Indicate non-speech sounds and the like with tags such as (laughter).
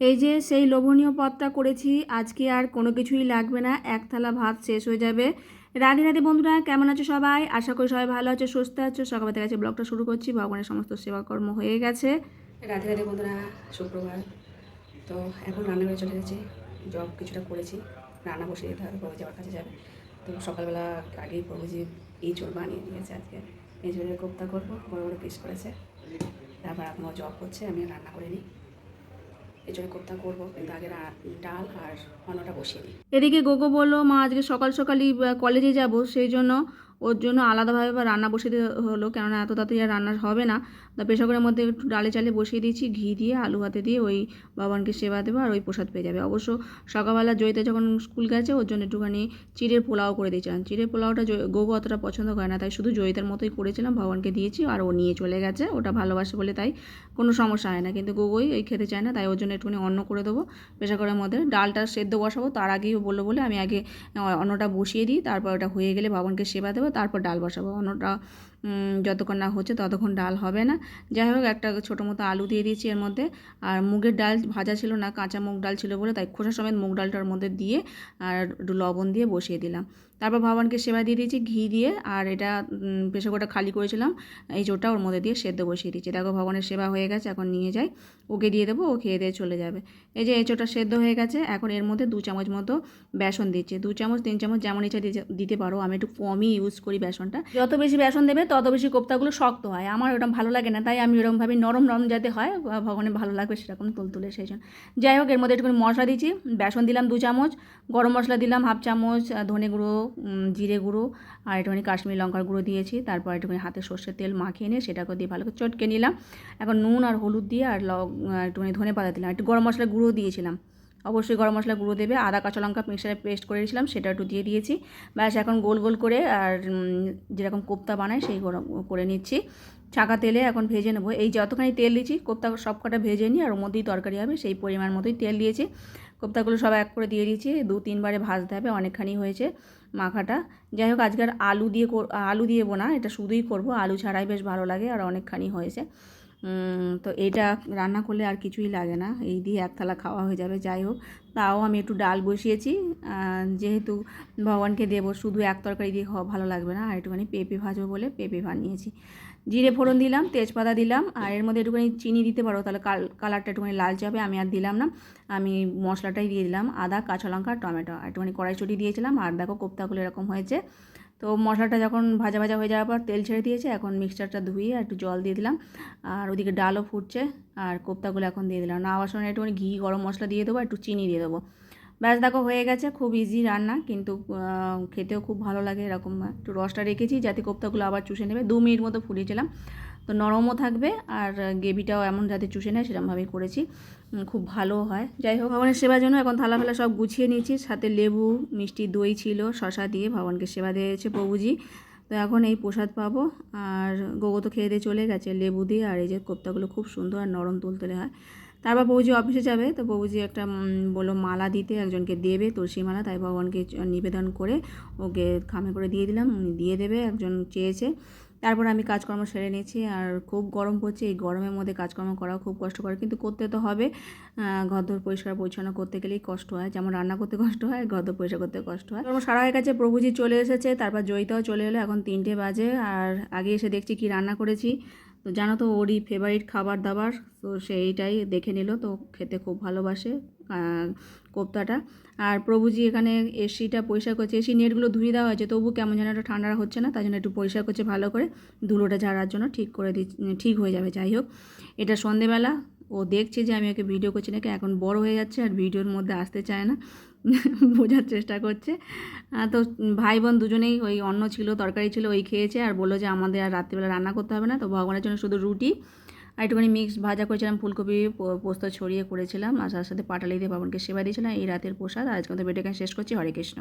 এই যে সেই লোভনীয় পদটা করেছি, আজকে আর কোনো কিছুই লাগবে না, এক থালা ভাত শেষ হয়ে যাবে। রাধে রাধে বন্ধুরা, কেমন আছো সবাই? আশা করি সবাই ভালো আছো, সুস্থ আছো। সকাল থেকে কাছে ব্লগটা শুরু করছি, ভগবানের সমস্ত সেবাকর্ম হয়ে গেছে। রাধে রাধে বন্ধুরা, শুক্রবার। তো এখন রান্নাঘরে চলে গেছি জব কিছুটা করেছি, রান্না বসে যেতে হবে, প্রভুজি আমার কাছে যাবে। তো সকালবেলা আগেই প্রভুজি এই চোর বানিয়ে দিয়েছে আজকে। এই চোরের কোপ্তা করব, বড় বড় পিস করেছে। তারপর এখনও জব করছে, আমি রান্না করে এই এদিকে গোগো বলল মা আজকে সকাল সকালই কলেজে যাব সেই জন্য ওর জন্য আলাদাভাবে বা রান্না বসিয়ে দিতে হলো। কেননা এত তাড়াতাড়ি আর রান্না হবে না। তা প্রেশারের মধ্যে একটু ডালে চালে বসিয়ে দিয়েছি, ঘি দিয়ে, আলু হাতে দিয়ে ওই বাবানকে সেবা দেবো আর ওই প্রসাদ পেয়ে যাবে। অবশ্য সকালবেলা জয়িতা যখন স্কুল গেছে, ওর জন্য একটুখানি চিড়ের পোলাও করে দিয়েছিলাম। চিড়ের পোলাওটা গোগো অতটা পছন্দ করে না, তাই শুধু জয়িতার মতোই করেছিলাম ভগবানকে দিয়েছি আর ও নিয়ে চলে গেছে। ওটা ভালোবাসে বলে তাই কোনো সমস্যা হয় না। কিন্তু গোগোই এই খেতে চায় না, তাই ওর জন্য একটুখানি অন্ন করে দেবো প্রেশারের মধ্যে। ডালটা সেদ্ধ বসাবো, তার আগেই বলল বলে আমি আগে অন্নটা বসিয়ে দিই, তারপর ওটা হয়ে গেলে ভগবানকে সেবা দেবো। তারপর ডাল বসাবো। অন্নটা উম, যতক্ষণ না হচ্ছে ততক্ষণ ডাল হবে না। যাই হোক, একটা ছোটো মতো আলু দিয়ে দিয়েছি এর মধ্যে। আর মুগের ডাল ভাজা ছিল না, কাঁচা মুগ ডাল ছিল বলে তাই খোসা সমেত মুগ ডালটার মধ্যে দিয়ে আর একটু লবণ দিয়ে বসিয়ে দিলাম। তারপর ভগবানকে সেবা দিয়ে দিয়েছি ঘি দিয়ে, আর এটা প্রেশার কুকারটা খালি করেছিলাম। এই চোরটা ওর মধ্যে দিয়ে সেদ্ধ বসিয়ে দিয়েছি। দেখো ভগবানের সেবা হয়ে গেছে, এখন নিয়ে যাই। ওকে দিয়ে দেবো, ও খেয়ে দিয়ে চলে যাবে। এই যে এঁচোটা সেদ্ধ হয়ে গেছে, এখন এর মধ্যে দু চামচ মতো বেসন দিচ্ছে। দু চামচ, তিন চামচ যেমন ইচ্ছা দিতে পারো। আমি একটু কমই ইউজ করি বেসনটা। যত বেশি বেসন দেবে তত বেশি কোপ্তাগুলো শক্ত হয়। আমার ওরকম ভালো লাগে না, তাই আমি ওরকমভাবে নরম নরম যাতে হয় ভগবানের ভালো লাগবে সেরকম তুলতুলে সেই জন্য। যাই হোক, এর মধ্যে একটুখানি মশলা দিচ্ছি বেসন দিলাম দু চামচ, গরম মশলা দিলাম হাফ চামচ ধনে গুঁড়ো জিরে গুঁড়ো, আর একটুখানি কাশ্মীরি লঙ্কার গুঁড়ো দিয়েছি, তারপর একটুখানি হাতে সর্ষের তেল মাখিয়ে নিয়ে সেটাকে দিয়ে ভালো করে চটকে নিলাম। এখন নুন আর হলুদ দিয়ে আর একটুখানি ধনে পাতা দিলাম, একটু গরম মশলা গুঁড়ো দিয়েছিলাম। অবশ্যই গরম মশলা গুঁড়ো দেবে, আদা, কাঁচা লঙ্কা মিক্সারে পেস্ট করে রেখেছিলাম, সেটা একটু দিয়ে দিয়েছি। ব্যাস, এখন গোল গোল করে আর যেরকম কোপ্তা বানায় সেই গরম করে নিচ্ছি। ছাকা তেলে এখন ভেজে নেব। এই যতখানি তেল দিয়েছি কোপ্তা সব কটা ভেজে নিই আর ওর মধ্যেই তরকারি হবে, সেই পরিমাণ মতোই তেল দিয়েছি। কোপ্তাগুলো সব এক করে দিয়ে দিয়েছি, দু তিনবারে ভাজতে হবে, অনেকখানি হয়েছে মাখাটা। যাই হোক আজকের আলু দিয়ে আলু দিয়ে বোনা এটা শুধুই করব। আলু ছাড়াই বেশ ভালো লাগে আর অনেকখানি হয়েছে। তো এটা রান্না করলে আর কিছুই লাগে না। এই দিয়ে এক থালা খাওয়া হয়ে যাবে, যাই হোক। তাও আমি একটু ডাল বসিয়েছি। যেহেতু ভগবানকে দেবো, শুধু এক তরকারি দিয়ে খাওয়া ভালো লাগবে না। আর একটুখানি পেঁপে ভাজবো বলে পেঁপে বানিয়েছি। জিরে ফোড়ন দিলাম, তেজপাতা দিলাম, আর এর মধ্যে একটুখানি চিনি দিতে পারো। তাহলে কাল, কালারটা একটুখানি লালচে হবে, আমি আর দিলাম না। আমি মশলাটাই দিয়ে দিলাম, আদা, কাঁচা লঙ্কা, টমেটো। আর একটুখানি কড়াইশুঁটি দিয়েছিলাম। আর দেখো কোপ্তাগুলো এরকম হয়েছে। তো মশলাটা যখন ভাজা ভাজা হয়ে যাওয়ার পর তেল ছেড়ে দিয়েছে, এখন মিক্সচারটা ধুয়ে আর একটু জল দিয়ে দিলাম। আর ওদিকে ডালও ফুটছে আর কোপ্তাগুলো এখন দিয়ে দিলাম। না আবার সময় একটুখানি ঘি, গরম মশলা দিয়ে দেবো, একটু চিনি দিয়ে দেবো। ব্যাস দেখো, হয়ে গেছে খুব ইজি রান্না, কিন্তু খেতেও খুব ভালো লাগে এরকম। একটু রসটা রেখেছি যাতে কোপ্তাগুলো আবার চুষে নেবে। দু মিনিট মতো ফুটিয়েছিলাম। তো নরমও থাকবে আর গ্রেভিটাও এমন যাতে চুষে নেয় সেরকমভাবেই করেছি। খুব ভালো হয়। যাই হোক, ভগবানের সেবার জন্য এখন থালা ফেলা সব গুছিয়ে নিয়েছি। সাথে লেবু, মিষ্টি, দই ছিল শশা দিয়ে ভগবানকে সেবা দিয়েছে প্রভুজি। তো এখন এই প্রসাদ পাবো। আর গোগো তো খেয়ে দিয়ে চলে গেছে লেবু দিয়ে। আর এই যে কোপ্তাগুলো খুব সুন্দর আর নরম তুলতুলে হয়। তারপর বৌজি অফিসে যাবে, তো বৌজি একটা বলল মালা দিতে, একজনকে দেবে তুলসী মালা, তাই ভগবানকে নিবেদন করে ওকে খামে করে দিয়ে দিলাম, উনি দিয়ে দেবে, একজন চেয়েছে। তারপর আমি কাজকর্ম সেরে নিয়েছি, আর খুব গরম পড়ছে, এই গরমের মধ্যে কাজকর্ম করা খুব কষ্টকর, কিন্তু করতে তো হবে। ঘরদোর পরিষ্কার পরিচ্ছন্ন করতে গেলেই কষ্ট হয়, যেমন রান্না করতে কষ্ট হয়, ঘরদোর পরিষ্কার করতে কষ্ট হয়। কর্ম সারা হয়ে গেছে প্রভুজি চলে এসেছে, তারপর জয়িতাও চলে এলো, এখন তিনটে বাজে, আর আগে এসে দেখছি কি রান্না করেছি। তো জানো তো ওরই ফেভারিট খাবার দাবার তো সেইটাই দেখে নিল, তো খেতে খুব ভালোবাসে কোপ্তাটা। আর প্রভুজি এখানে এসিটা পরিষ্কার করছে, এসি নেটগুলো ধুয়ে দেওয়া হয়েছে, তবু কেমন যেন একটা ঠান্ডা হচ্ছে না তাই জন্য একটু পরিষ্কার করছে ভালো করে, ধুলোটা ঝাড়ার জন্য ঠিক করে দি ঠিক হয়ে যাবে, যাই হোক। এটা সন্ধেবেলা, ও দেখছে যে আমি ওকে ভিডিও করছি নাকি, এখন বড় হয়ে যাচ্ছে আর ভিডিওর মধ্যে আসতে চায় না। (laughs) বোঝার চেষ্টা করছে। তো ভাই বোন দুজনেই ওই অন্ন ছিল, তরকারি ছিল, ওই খেয়েছে আর বলল যে আমাদের আর রাত্রিবেলা রান্না করতে হবে না, তো ভগবানের জন্য শুধু রুটি আর একটুখানি মিক্স ভাজা করেছিলাম, ফুলকপি পোস্ত ছড়িয়ে করেছিলাম আর তার সাথে পাটালি দিয়ে বাবনকে সেবা দিয়েছিলাম। এই রাতের প্রসাদ আজকে তো বেটে শেষ করছি। হরে কৃষ্ণ।